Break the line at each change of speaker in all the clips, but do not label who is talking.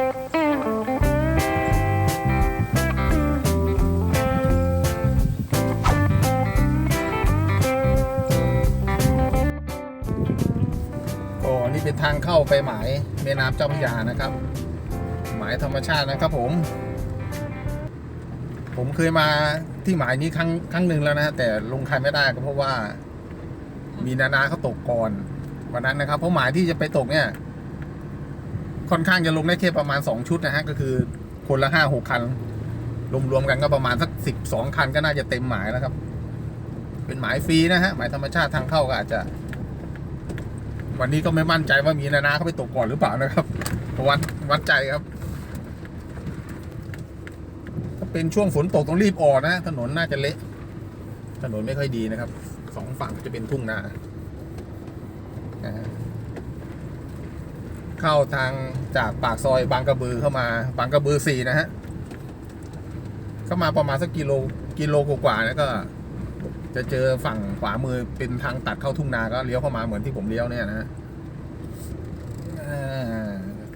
ก็นี่เป็นทางเข้าไปหมายแม่น้ำเจ้าพระยานะครับ หมายธรรมชาตินะครับผม ผมเคยมาที่หมายนี้ครั้งครั้งหนึ่งแล้วนะ แต่ลงใครไม่ได้ก็เพราะว่า มีนานาเขาตกก่อนวันนั้นนะครับ เพราะหมายที่จะไปตกเนี่ย ค่อนข้างจะลงได้แค่ประมาณสองชุดนะฮะ ก็คือคนละห้าหกคัน รวมๆกันก็ประมาณสักสิบสองคันก็น่าจะเต็มหมายแล้วครับ เป็นหมายฟรีนะฮะ หมายธรรมชาติทางเข้าก็อาจจะ วันนี้ก็ไม่มั่นใจว่ามีนานาเขาไปตกก่อนหรือเปล่านะครับวัดวัดใจครับถ้าเป็นช่วงฝนตกต้องรีบออกนะถนนน่าจะเละถนนไม่ค่อยดีนะครับสองฝั่งจะเป็นทุ่งนานะฮะ เข้าทางจากปากซอยบางกระบือเข้ามาบางกระบือสี่นะฮะเข้ามาประมาณสักกิโลกิโลกว่าๆแล้วก็ จะเจอฝั่งขวามือเป็นทางตัดเข้าทุ่งนาก็เลี้ยวเข้ามาเหมือนที่ผมเลี้ยวเนี่ยนะฮะ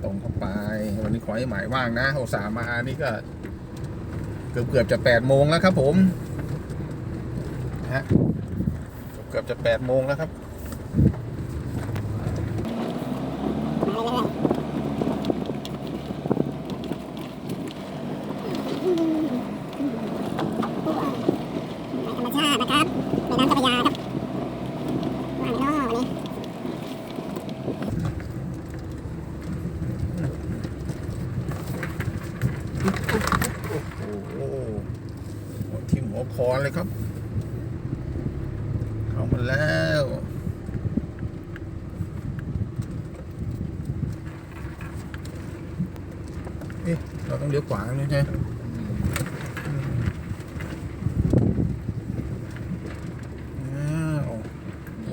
ตรงเข้าไป วันนี้ขอให้หมายว่างนะโอสาห์มานี่ก็ เกือบเกือบจะแปดโมงแล้วครับผมฮะเกือบจะแปดโมงแล้วครับ
ธรรมชาตินะครับแม่น้ำเจ้าพระยาครับว่างเนาะวันนี้
โอ้โหหัวทิ่มหัวคอนเลยครับ เข้ามาแล้ว เราต้องเลี้ยวขวาใช่ไหม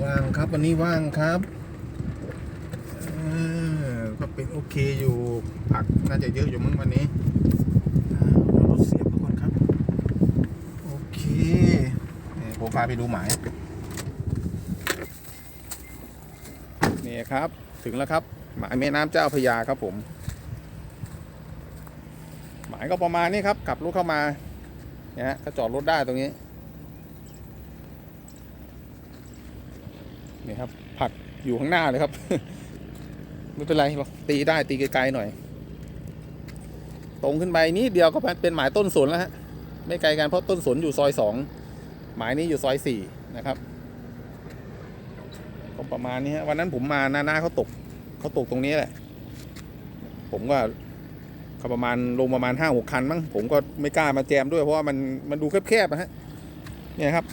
ว่างครับวันนี้ว่างครับก็เป็นโอเคอยู่ผักน่าจะเยอะอยู่มั้งวันนี้อ้าวเอารถเสียบก่อนครับ โอเคผมพาไปดูหมายนี่ครับถึงแล้วครับหมายแม่น้ำเจ้าพยาครับผมายก็ประมาณนี้ครับขับรถเข้ามาเนี่ยฮะก็จอดรถได้ตรงนี้นี่ครับ ผักอยู่ข้างหน้าเลยครับ ไม่เป็นไรหรอกตีได้ตีไกลๆหน่อย ตรงขึ้นไปนิดเดียวก็เป็นหมายต้นสนแล้วฮะไม่ไกลกันเพราะต้นสนอยู่ซอยสองหมายนี้อยู่ซอยสี่นะครับก็ประมาณนี้ฮะวันนั้นผมมาหน้าหน้าเขาตกเขาตกตรงนี้แหละ ผมก็ เขาประมาณลงประมาณห้าหกคันมั้งผมก็ไม่กล้ามาแจมด้วยเพราะว่ามันมันดูแคบๆนะฮะเนี่ยครับ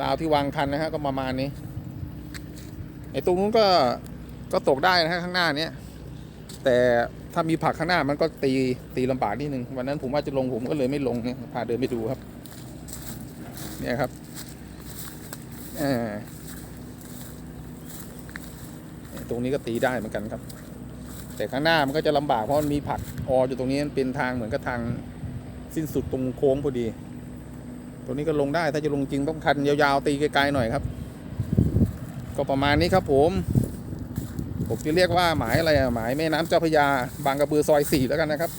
ราวที่วางคันนะฮะก็ประมาณนี้ไอ้ตรงนู้นก็ก็ตกได้นะฮะข้างหน้าเนี้ยแต่ถ้ามีผักข้างหน้ามันก็ตีตีลำบากนิดนึงวันนั้นผมว่าจะลงผมก็เลยไม่ลงเนี่ยพาเดินไปดูครับ เนี่ยครับอ่ตรงนี้ก็ตีได้เหมือนกันครับ แต่ข้างหน้ามันก็จะลำบากเพราะมันมีผักอออยู่ตรงนี้มันเป็นทางเหมือนกับทางสิ้นสุดตรงโค้งพอดี ตรงนี้ก็ลงได้ถ้าจะลงจริงต้องคันยาวๆตีไกลๆหน่อยครับ ก็ประมาณนี้ครับผมผมจะเรียกว่าหมายอะไรอะหมายแม่น้ำเจ้าพระยา บางกระบือซอยสี่แล้วกันนะครับ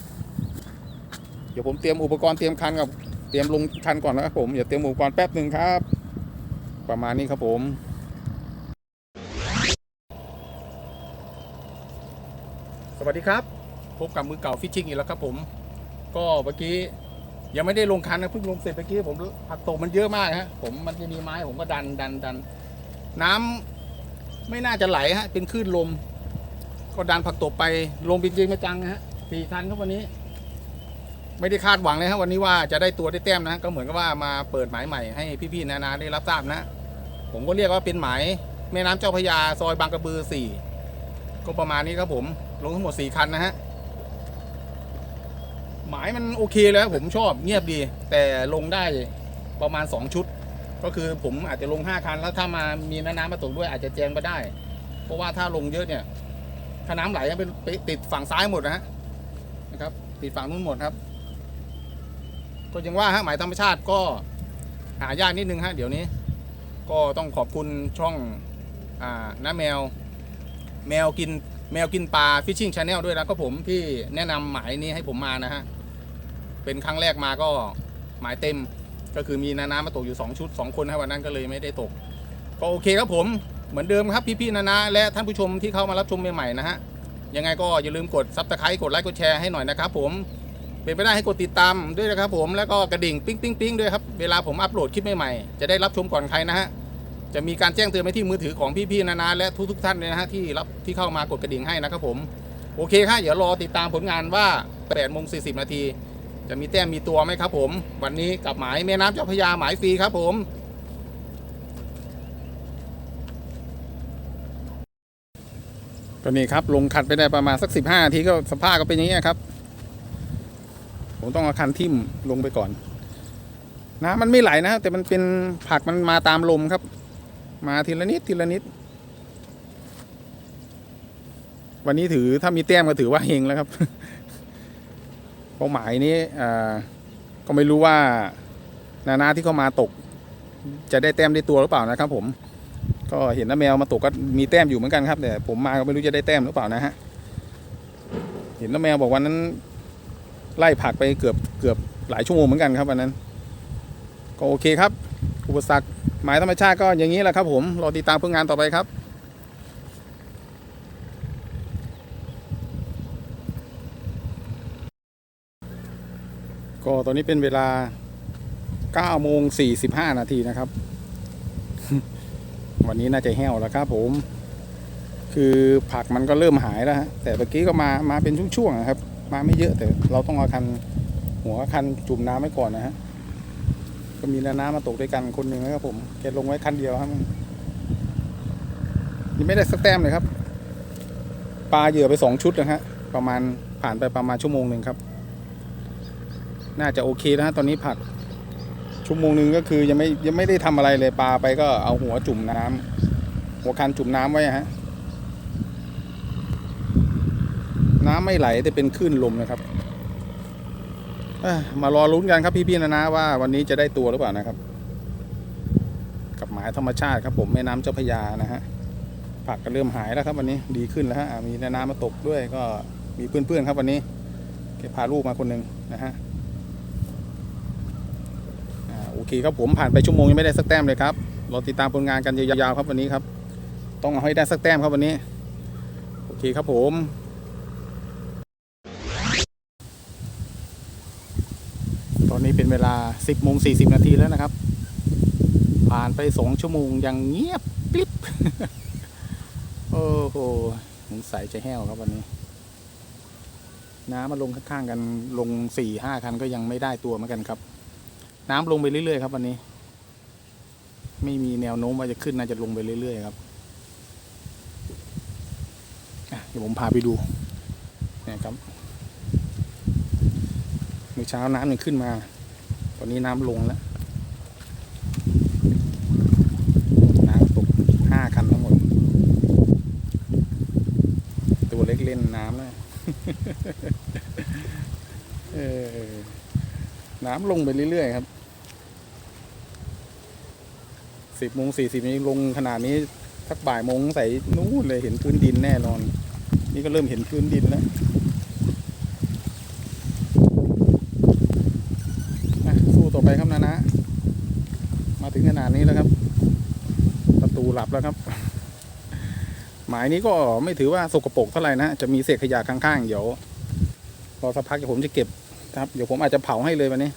เดี๋ยวผมเตรียมอุปกรณ์เตรียมคันกับเตรียมลงคันก่อนนะครับผมเดี๋ยวเตรียมอุปกรณ์แป๊บหนึ่งครับ ประมาณนี้ครับผม สวัสดีครับ พบกับมือเก่าฟิชชิ่งอีกแล้วครับผม ก็เมื่อกี้ยังไม่ได้ลงคันนะเพิ่งลงเสร็จเมื่อกี้ผมผักตกมันเยอะมากฮะผมมันจะมีไม้ผมก็ดันดันดัน น้ำไม่น่าจะไหลฮะเป็นคลื่นลม ก็ดันผักตบไปลงจริงๆมาจังนะฮะสี่คันครับวันนี้ ไม่ได้คาดหวังเลยครับวันนี้ว่าจะได้ตัวได้แต้มนะก็เหมือนกับว่ามาเปิดหมายใหม่ให้พี่ๆนานาได้รับทราบนะ ผมก็เรียกว่าเป็นหมายแม่น้ำเจ้าพระยาซอยบางกระบือสี่ก็ประมาณนี้ครับผม ลงทั้งหมดสี่คันนะฮะ หมายมันโอเคแล้วผมชอบเงียบดี แต่ลงได้ประมาณสองชุด ก็คือผมอาจจะลงห้าคัน แล้วถ้ามามีแม่น้ำมาตกด้วยอาจจะแจงไปได้ เพราะว่าถ้าลงเยอะเนี่ย ถ้าน้ำไหลไปไปติดฝั่งซ้ายหมดนะฮะนะครับติดฝั่งนู้นหมดครับ ก็ยังว่าฮะหมายธรรมชาติก็หายากนิดนึงฮะเดี๋ยวนี้ ก็ต้องขอบคุณช่องอ่าน้าแมว แมวกิน แมวกินปลาฟิชชิ่งชาแนลด้วยนะครับผมที่แนะนำหมายนี้ให้ผมมานะฮะ เป็นครั้งแรกมาก็หมายเต็มก็คือมีนานามาตกอยู่ 2 ชุด 2 คนนะวันนั้นก็เลยไม่ได้ตก ก็โอเคครับผมเหมือนเดิมครับพี่ๆนานาและท่านผู้ชมที่เข้ามารับชมใหม่ๆนะฮะ ยังไงก็อย่าลืมกดซับสไครต์กดไลค์กดแชร์ให้หน่อยนะครับผมเป็นไปได้ให้กดติดตามด้วยนะครับผมแล้วก็กระดิ่งปิ๊งปิ๊งปิ๊งด้วยครับเวลาผมอัปโหลดคลิปใหม่ๆจะได้รับชมก่อนใครนะฮะ จะมีการแจ้งเตือนไปที่มือถือของพี่ๆนานาและทุกๆท่านเลยนะฮะที่รับที่เข้ามากดกระดิ่งให้นะครับผมโอเคครับเดี๋ยวรอติดตามผลงานว่า8โมง40นาทีจะมีแต้มมีตัวไหมครับผม วันนี้กับหมายแม่น้ำเจ้าพยาหมายฟรีครับผมก็นี่ครับลงคันไปได้ประมาณสัก 15นาทีก็สภาพก็เป็นอย่างนี้ครับ ผมต้องเอาคันทิ่มลงไปก่อน น้ำมันไม่ไหลนะแต่มันเป็นผักมันมาตามลมครับ มาทีละนิดทีละนิด วันนี้ถือถ้ามีแต้มก็ถือว่าเฮงแล้วครับเป้าหมายนี้อ่าก็ไม่รู้ว่า นานาที่เข้ามาตก จะได้แต้มได้ตัวหรือเปล่านะครับ ผม ก็เห็นน้าแมวมาตกก็มีแต้มอยู่เหมือนกันครับแต่ผมมาก็ไม่รู้จะได้แต้มหรือเปล่านะฮะเห็นน้าแมวบอกวันนั้น ไล่ผักไปเกือบเกือบหลายชั่วโมงเหมือนกันครับวันนั้น ก็โอเคครับ อุปสรรคหมายธรรมชาติก็อย่างนี้แหละครับผมรอติดตามผลงานต่อไปครับก็ตอนนี้เป็นเวลา9โมง45 นาทีนะครับ วันนี้น่าจะแห้วแล้วครับผม คือผักมันก็เริ่มหายแล้วฮะ แต่เมื่อกี้ก็มา มาเป็นช่วงๆนะครับ มาไม่เยอะแต่เราต้องเอาคัน หัวคันจุ่มน้ำไว้ก่อนนะฮะ ก็มีน้ำมาตกด้วยกันคนหนึ่งนะครับผมแกลงไว้คันเดียวครับยังไม่ได้สักแต้มเลยครับ ปลาเหยื่อไปสองชุดนะฮะประมาณผ่านไปประมาณชั่วโมงหนึ่งครับ น่าจะโอเคนะฮะตอนนี้ผักชั่วโมงหนึ่งก็คือยังไม่ยังไม่ได้ทำอะไรเลยปลาไปก็เอาหัวจุ่มน้ำหัวคันจุ่มน้ำไว้ฮะน้ำไม่ไหลแต่เป็นคลื่นลมนะครับ มารอลุ้นกันครับพี่ๆนะนะว่าวันนี้จะได้ตัวหรือเปล่านะครับ กับหมายธรรมชาติครับผมแม่น้ำเจ้าพยานะฮะผักก็เริ่มหายแล้วครับวันนี้ดีขึ้นแล้วฮะมีน้ำมาตกด้วยก็มีเพื่อนๆครับวันนี้แกพาลูกมาคนหนึ่งนะฮะโอเคครับผมผ่านไปชั่วโมงยังไม่ได้สักแต้มเลยครับรอติดตามผลงานกันยาวๆครับวันนี้ครับ ต้องเอาให้ได้สักแต้มครับวันนี้ โอเคครับผม เวลา 10โมง40 นาทีแล้วนะครับ ผ่านไป 2 ชั่วโมงยังเงียบกริบโอ้โหสงสัยจะแห้วครับวันนี้ น้ำมาลงข้างๆกันลง 4-5 คันก็ยังไม่ได้ตัวเหมือนกันครับ น้ำลงไปเรื่อยๆครับวันนี้ ไม่มีแนวโน้มว่าจะขึ้นน่าจะลงไปเรื่อยๆครับเดี๋ยวผมพาไปดูนะครับเมื่อเช้าน้ำมันขึ้นมา อนนี้น้ำลงแล้ว น้ำตกห้าคันทั้งหมด ตัวเล็กเล่นน้ำแล้วเออน้ำลงไปเรื่อยๆครับสิบโมงสี่สิบนี้ลงขนาดนี้สักบ่ายโมงใส่นู่นเลยเห็นพื้นดินแน่นอน นี่ก็เริ่มเห็นพื้นดินแล้ว อะสู้ต่อไปครับนานะ มาถึงขนาดนี้แล้วครับ ประตูหลับ แล้วครับ หมายนี้ก็ไม่ถือว่าสกปรกเท่าไหร่นะจะมีเศษขยะข้างๆเดี๋ยวรอสักพักเดี๋ยวผมจะเก็บครับเดี๋ยวผมอาจจะเผาให้เลยวันนี้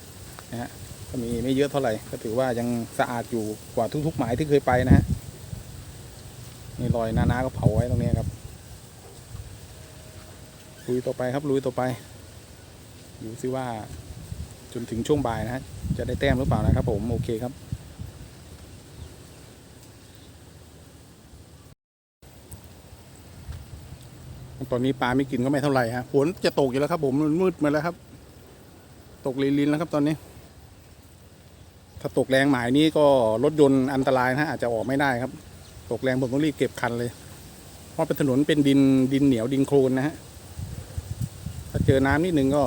นะฮะก็มีไม่เยอะเท่าไหร่ก็ถือว่ายังสะอาดอยู่กว่าทุก ๆ หมายที่เคยไปนะฮะนี่รอยนานาก็เผาไว้ตรงนี้ครับลุยต่อไปครับลุยต่อไปดูซิว่าจนถึงช่วงบ่ายนะฮะจะได้แต้มหรือเปล่านะครับผมโอเคครับ อนนี้ปลาไม่กินก็ไม่เท่าไหร่ฮะฝนจะตกอยู่แล้วครับ ผมมันมืดมาแล้วครับ ตกลินๆแล้วครับตอนนี้ ถ้าตกแรงหมายนี้ก็รถยนต์อันตรายนะฮะอาจจะออกไม่ได้ครับ ตกแรงผมต้องรีบเก็บคันเลย เพราะเป็นถนนเป็นดินดินเหนียวดินโคลนนะฮะถ้าเจอน้ำนิดนึงก็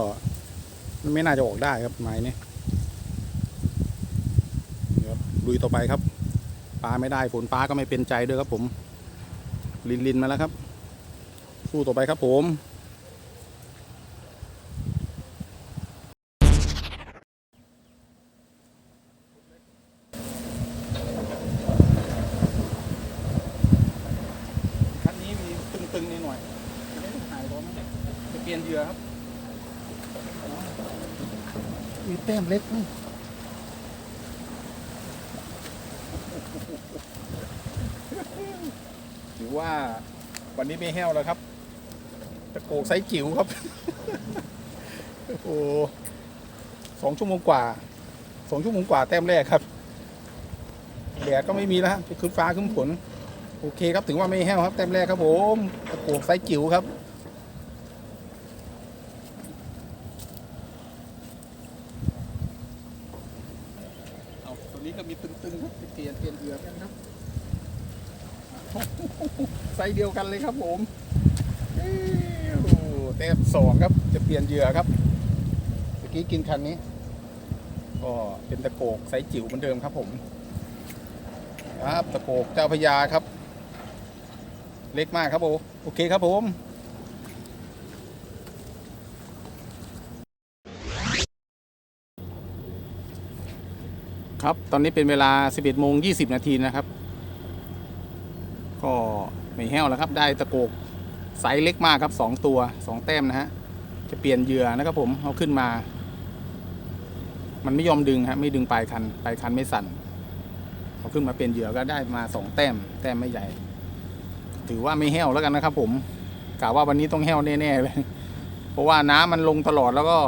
ไม่น่าจะออกได้ครับไม้นี้เดี๋ยวลุยต่อไปครับปลาไม่ได้ฝนปลาก็ไม่เป็นใจด้วยครับผมลินลินมาแล้วครับ สู้ต่อไปครับผมคันนี้มีตึงๆนิดหน่อยจะได้หายร้อนนะจะเปลี่ยนเหยื่อครับมีแต้มเล็กนะถือว่าวันนี้ไม่แห้วแล้วครับ ตะโกกไซจิ๋วครับ โอ้โหสองชั่วโมงกว่าสองชั่วโมงกว่าแต้มแรกครับแดดก็ไม่มีแล้วฮะขึ้นฟ้าขึ้นฝนโอเคครับถึงว่าไม่แห้วครับแต้มแรกครับผมตะโกกไซจิ๋วครับตัวนี้ก็มีตึงๆครับเปลี่ยนเปลี่ยนเหยือกันครับไซเดียวกันเลยครับผม แต้สองครับ จะเปลี่ยนเหยื่อครับเมื่อกี้กินคันนี้ ก็เป็นตะโกกไซจิ๋วเหมือนเดิมครับผมครับตะโกกเจ้าพระยาครับ เล็กมากครับผมโอเคครับผมครับ ตอนนี้เป็นเวลา 11โมง20 นาทีนะครับ ก็ไม่แห้วแล้วครับ ได้ตะโกก ไซส์เล็กมากครับ 2 ตัว 2 แต้มนะฮะ จะเปลี่ยนเหยื่อนะครับผมเอาขึ้นมา มันไม่ยอมดึงฮะไม่ดึงปลายคันปลายคันไม่สั่นเอาขึ้นมาเปลี่ยนเหยื่อก็ได้มา 2 แต้ม แต้มไม่ใหญ่ ถือว่าไม่แห้วแล้วกันนะครับ ผมกะว่าวันนี้ต้องแห้วแน่ๆเลย เพราะว่าน้ำมันลงตลอดแล้วก็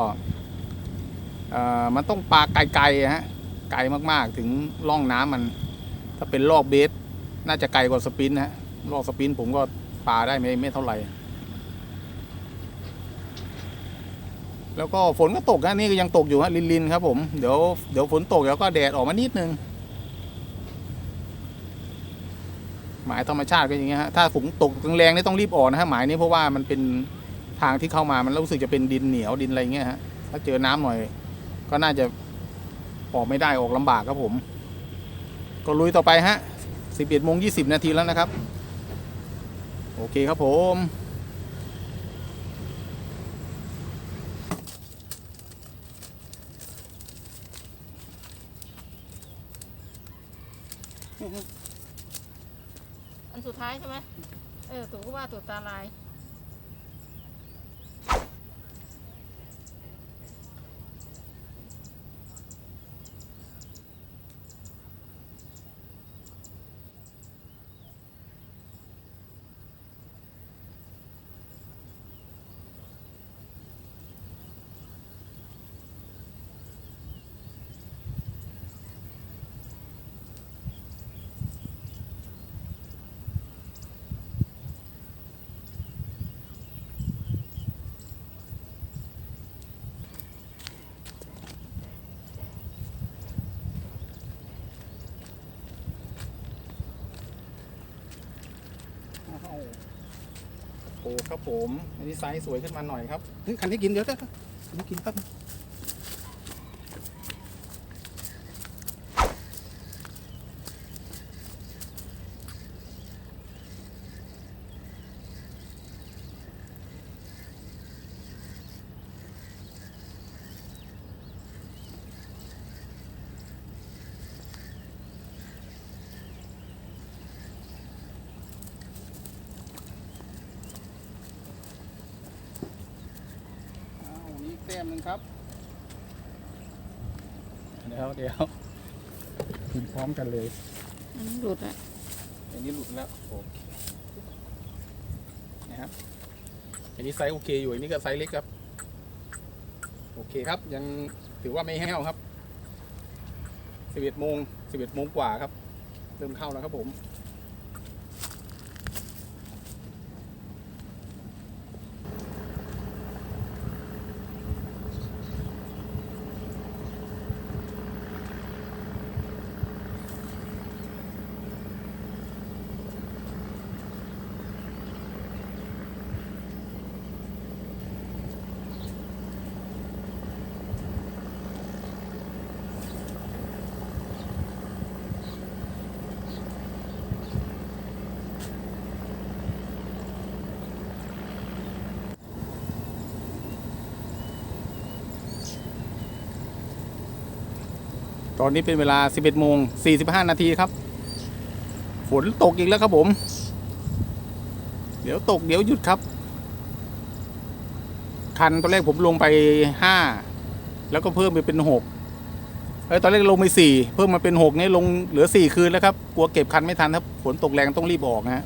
เอ่อมันต้องปลาไกลๆฮะไกลมากๆถึงร่องน้ำมัน ถ้าเป็นลอกเบส น่าจะไกลกว่าสปินนะฮะลอกสปินผมก็ ปลาได้ไม่ไม่เท่าไหร่ แล้วก็ฝนก็ตกนะนี่ก็ยังตกอยู่ฮะลินๆครับผมเดี๋ยวเดี๋ยวฝนตกแล้วก็แดดออกมานิดนึงหมายธรรมชาติก็อย่างเงี้ยฮะถ้าฝนตกแรงๆนี่ต้องรีบออกนะฮะหมายนี้เพราะว่ามันเป็นทางที่เข้ามามันรู้สึกจะเป็นดินเหนียวดินอะไรเงี้ยฮะถ้าเจอน้ำหน่อย ก็น่าจะออกไม่ได้ออกลำบากครับผม ก็ลุยต่อไปฮะ11โมง20นาทีแล้วนะครับ โอเคครับผม
อันสุดท้ายใช่ไหมเออตัวก็ว่าตัวตาลาย
ครับผมอันนี้ไซส์สวยขึ้นมาหน่อยครับเฮ้ยคันนี้กินเดี๋ยวเดี๋ยวเดี๋ยวคันนี้กินแป๊บนึงอ้าวนี่แต้มหนึง ครับ เดี๋ยวเดี๋ยวกินพร้อมกันเลย
อันนี้หลุดอะ
อันนี้หลุดแล้วโอเคนะครับอันนี้ไซส์โอเคอยู่อันนี้ก็ไซส์เล็กครับ โอเคครับ ยังถือว่าไม่แห้วครับ11โมง11โมงกว่าครับ เริ่มเข้าแล้วครับผม ตอนนี้เป็นเวลา 11โมง45 นาทีครับ ฝนตกอีกแล้วครับผม เดี๋ยวตกเดี๋ยวหยุดครับ คันตอนแรกผมลงไป 5 แล้วก็เพิ่มไปเป็น 6เอ้ยตอนแรกลงไป 4 เพิ่มมาเป็น 6 นี่ลงเหลือ 4 คืนแล้วครับ กลัวเก็บคันไม่ทันครับ ฝนตกแรงต้องรีบออกนะฮะ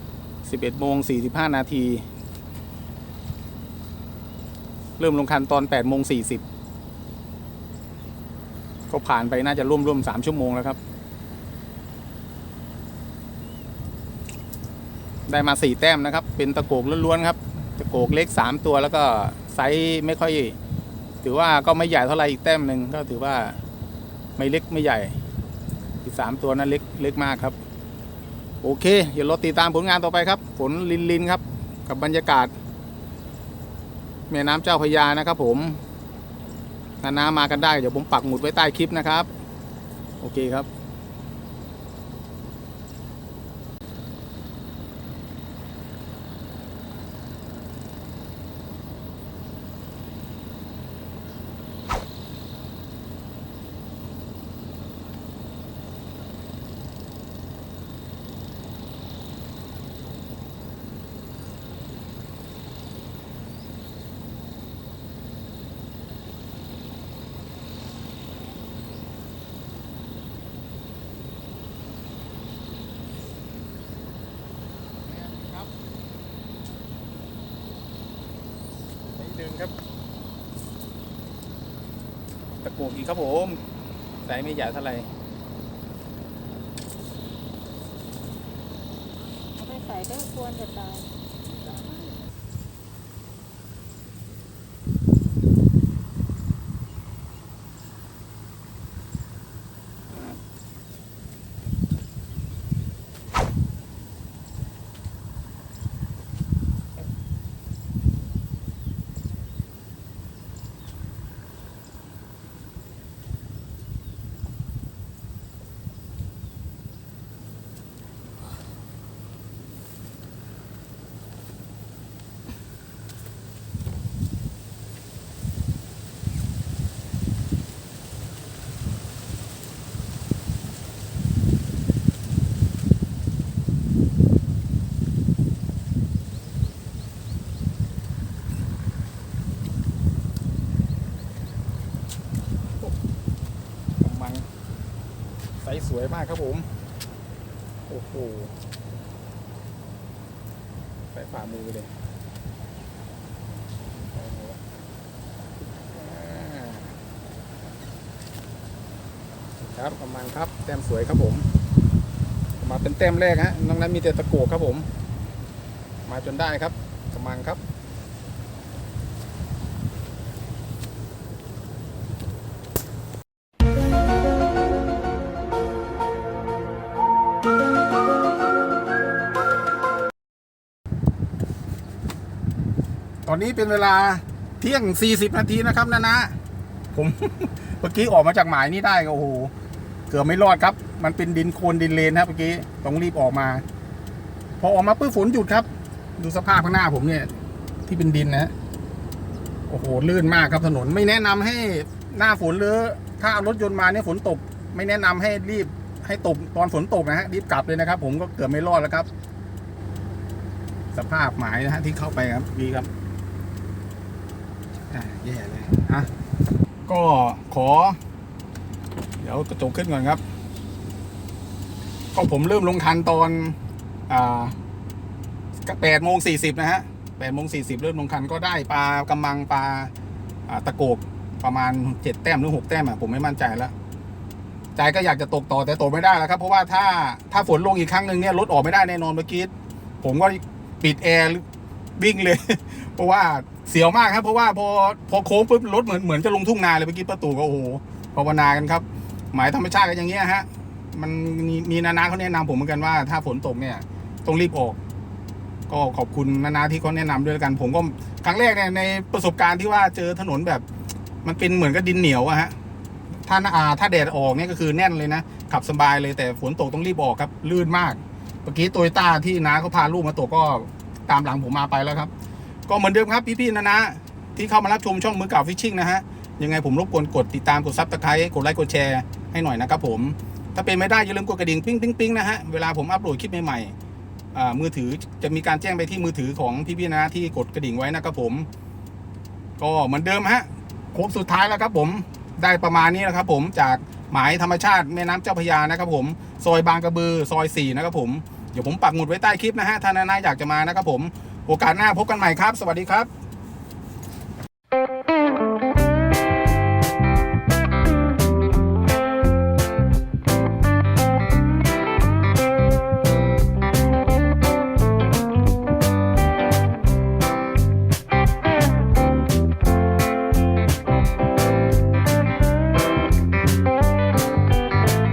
11โมง45 นาที เริ่มลงคันตอน8โมง40 ก็ผ่านไปน่าจะร่วมร่วมสามชั่วโมงแล้วครับ ได้มาสี่แต้มนะครับ เป็นตะโกกล้วนๆครับ ตะโกกเล็กสามตัวแล้วก็ไซส์ไม่ค่อย ถือว่าก็ไม่ใหญ่เท่าไหร่อีกแต้มหนึ่งก็ถือว่าไม่เล็กไม่ใหญ่ อีกสามตัวนั้นเล็กเล็กมากครับ โอเค เดี๋ยวเราติดตามผลงานต่อไปครับฝนลินลินครับ กับบรรยากาศแม่น้ำเจ้าพยานะครับผม นานามากันได้เดี๋ยวผมปักหมุดไว้ใต้คลิปนะครับ โอเคครับ นี่ดึงครับ ตะโกกอีก ครับผมใส่ไม่ใหญ่เท่าไหร่
เอาไปใส่ก็ควรจะตาย
กำมังใสส วยมากครับผม โอ้โหใส่ฝ่ามือเลยครับกำมังครับ แต้มสวยครับผม มาเป็นแต้มแรกฮะนอกนั้นมีแต่ตะโกกครับผม มาจนได้ครับกำมังครับ ตอนนี้เป็นเวลาเที่ยง 40 นาทีนะครับนะนะ ผมเมื่อกี้ออกมาจากหมายนี้ได้ก็โอ้โหเกือบไม่รอดครับ มันเป็นดินโคลนดินเลนครับเมื่อกี้ต้องรีบออกมา พอออกมาปุ๊บฝนหยุดครับ ดูสภาพข้างหน้าผมเนี่ย ที่เป็นดินนะโอ้โหลื่นมากครับถนนไม่แนะนำให้หน้าฝนหรือถ้าเอารถยนต์มาเนี่ยฝนตก ไม่แนะนำให้รีบให้ตกตอนฝนตกนะฮะรีบกลับเลยนะครับ ผมก็เกือบไม่รอดแล้วครับ สภาพหมายนะฮะที่เข้าไปครับดีครับ อ่าแย่เลยอะก็ขอ เดี๋ยวกระจกขึ้นก่อนครับ ก็ผมเริ่มลงคันตอนอ่าแปดโมงสี่สิบนะฮะแปดโมงสี่สิบเริ่มลงคันก็ได้ปลากำมังปลาตะโกกประมาณเจ็ดแต้มหรือหกแต้มอะผมไม่มั่นใจแล้วใจก็อยากจะตกต่อแต่ตกไม่ได้แล้วครับ เพราะว่าถ้าถ้าฝนลงอีกครั้งหนึ่งเนี่ยรถออกไม่ได้แน่นอนเมื่อกี้ผมก็ปิดแอร์วิ่งเลย เพราะว่า เสียวมากครับ เพราะว่าพอพอโค้งปุ๊บรถเหมือนเหมือนจะลงทุ่งนาเลยเมื่อกี้ประตูก็โอ้โหภาวนากันครับ หมายธรรมชาติก็อย่างเงี้ยฮะ มันมีมีนานาเขาแนะนำผมเหมือนกันว่าถ้าฝนตกเนี่ยต้องรีบออก ก็ขอบคุณนานาที่เขาแนะนำด้วยแล้วกัน ผมก็ครั้งแรกเนี่ยในประสบการณ์ที่ว่าเจอถนนแบบ มันเป็นเหมือนกับดินเหนียวอะฮะถ้าอ่าถ้าแดดออกเนี่ยก็คือแน่นเลยนะขับสบายเลยแต่ฝนตกต้องรีบออกครับลื่นมากเมื่อกี้โตโยต้าที่น้าเขาพาลูกมาตกก็ตามหลังผมมาไปแล้วครับ ก็เหมือนเดิมครับพี่ๆนะนะที่เข้ามารับชมช่องมือเก่าฟิชชิ่งนะฮะยังไงผมรบกวนกดติดตามกดซับสไครต์กดไลค์กดแชร์ให้หน่อยนะครับผม ถ้าเป็นไม่ได้อย่าลืมกดกระดิ่งปิ้งปิ้งปิ้งนะฮะเวลาผมอัปโหลดคลิปใหม่ๆมือถือจะมีการแจ้งไปที่มือถือของพี่ๆนะที่กดกระดิ่งไว้นะครับผม ก็เหมือนเดิมฮะโค้งสุดท้ายแล้วครับผมได้ประมาณนี้นะครับผมจากหมายธรรมชาติแม่น้ำเจ้าพยานะครับผมซอยบางกระบือซอย4นะครับผมเดี๋ยวผมปักหมุดไว้ใต้คลิปนะฮะถ้านานาอยากจะมานะครับผม โอกาสหน้าพบกันใหม่ครับ สวัสดีครับ